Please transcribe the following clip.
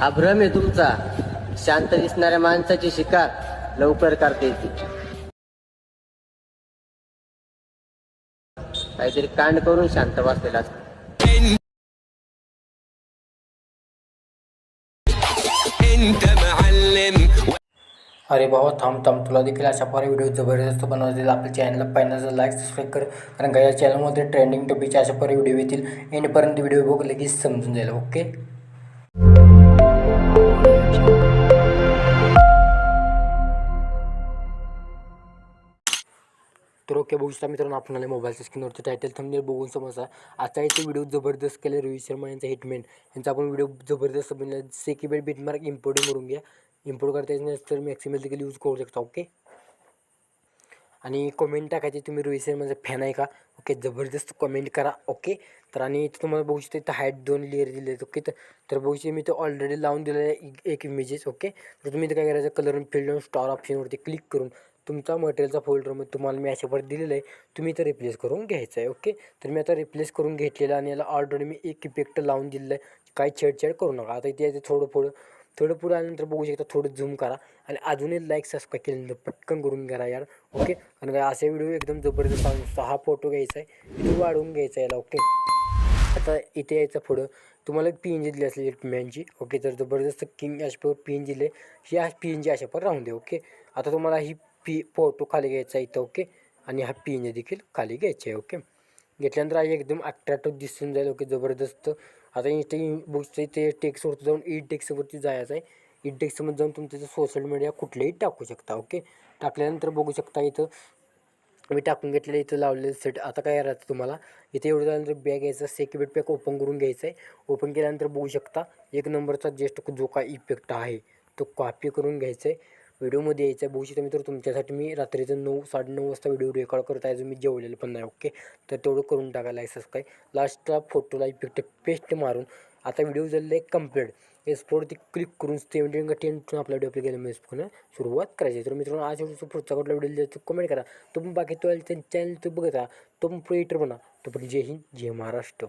हा भ्रम आहे तुमचा. शांत दिसणाऱ्या माणसाची शिकार लवकर करता येते. काहीतरी कांड करून शांत बसलेला असतो. अरे भाऊ थांब थांब. तुला देखील अशा प्रकारे व्हिडिओ जबरदस्त बनवतील. आपल्या चॅनलला पहिल्यांदा लाईक सबस्क्राईब कर. कारण का या चॅनलमध्ये ट्रेंडिंग टॉपिकचे अशा प्रकारे व्हिडिओ येतील. एंडपर्यंत व्हिडिओ बघ लगेच समजून जाईल ओके तर ओके बघू शकता मित्रांनो आपण मोबाईलच्या स्क्रीनवरचं टायटल थंबनेल बघून समजा आता इथे व्हिडिओ जबरदस्त केले रोहित शर्मा यांचा हिटमॅन यांचा आपण व्हिडिओ जबरदस्त बनला. सेकीबेट बिटमार्क इम्पोर्टिंग करून घ्या. इम्पोर्ट करता येत नाही तर मॅक्सिमल देखील यूज करू शकता ओके आणि कमेंट टाकायची तुम्ही रोहित शर्माचा फॅन आहे का? ओके जबरदस्त कमेंट करा ओके तर आणि इथं तुम्हाला बघू शकता इथं हाईट दोन लेअर दिले आहेत ओके तर बघू शकते मी तर ऑलरेडी लावून दिलेलं आहे एक- एक इमेजेस ओके तर तुम्ही इथं काय करायचं? कलर फिल्ड स्टार ऑप्शनवरती क्लिक करून तुमचा मटेरियलचा फोल्डर मग तुम्हाला मी अशावर दिलेलं आहे. तुम्ही इथं रिप्लेस करून घ्यायचं आहे ओके तर मी आता रिप्लेस करून घेतलेलं आणि याला ऑलरेडी मी एक इफेक्ट लावून दिलेलं आहे. काही छेडछाड करू नका. आता इथे याचं थोडं पुढं थोडं पुढं आल्यानंतर बघू शकता थोडं झूम करा आणि अजूनही लाईक सबस्क्राईब केल्यानंतर पटकन करून करा यार ओके कारण का असे व्हिडिओ एकदम जबरदस्त आहे. हा फोटो घ्यायचा आहे व्हिडिओ वाढवून घ्यायचा याला ओके आता इथे यायचं पुढं. तुम्हाला पी एन जी दिली असलेली मॅनची ओके तर जबरदस्त किंग अशा पी एन जी ही पी एन जी अशा पण राहून दे ओके आता तुम्हाला ही पी फोटो खाली घ्यायचा आहे इथं ओके? आणि हा पीने देखील खाली घ्यायचा आहे ओके? घेतल्यानंतर आई एकदम अट्रॅक्टिव्ह दिसून जाईल ओके? जबरदस्त. आता इथे बुक्सचं इथे टेक्सवरती जाऊन ई टेक्सवरती जायचं आहे. ई टेक्समध्ये जाऊन तुमचं सोशल मीडिया कुठलेही टाकू शकता ओके? टाकल्यानंतर बघू शकता इथं मी टाकून घेतलेलं इथं लावलेलं सेट आता काय राहतं तुम्हाला? इथे एवढं झाल्यानंतर बॅग यायचा सेक्युरिट पॅक ओपन करून घ्यायचं आहे. ओपन केल्यानंतर बघू शकता एक नंबरचा जेस्ट जो काय इफेक्ट आहे तो कॉपी करून घ्यायचा आहे. व्हिडिओमध्ये यायचं आहे. बघू मित्र तुमच्यासाठी मी रात्रीचं नऊ साडेनऊ वाजता व्हिडिओ रेकॉर्ड करत आहे. अजून मी जेवलेलं पण नाही ओके तर तेवढं करून टाकायला आहे सबस्क्राईब लास्टला फोटोला इफेक्ट पेस्ट मारून. आता व्हिडिओ झालेला आहे कंप्लीट एक्सपोर्टवरती क्लिक करून सेव्हन्टीन का टेन आपला व्हिडिओ आपल्या गेल्यामध्ये एक्सपोर्ट सुरुवात करायची तर मित्रांनो आज पुढचा कुठला व्हिडिओ द्यायचं कमेंट करा. तो पण बाकी तो चॅनल तो बघत राहा. तो पण क्रिएटर बना. तो पण जय हिंद जय महाराष्ट्र.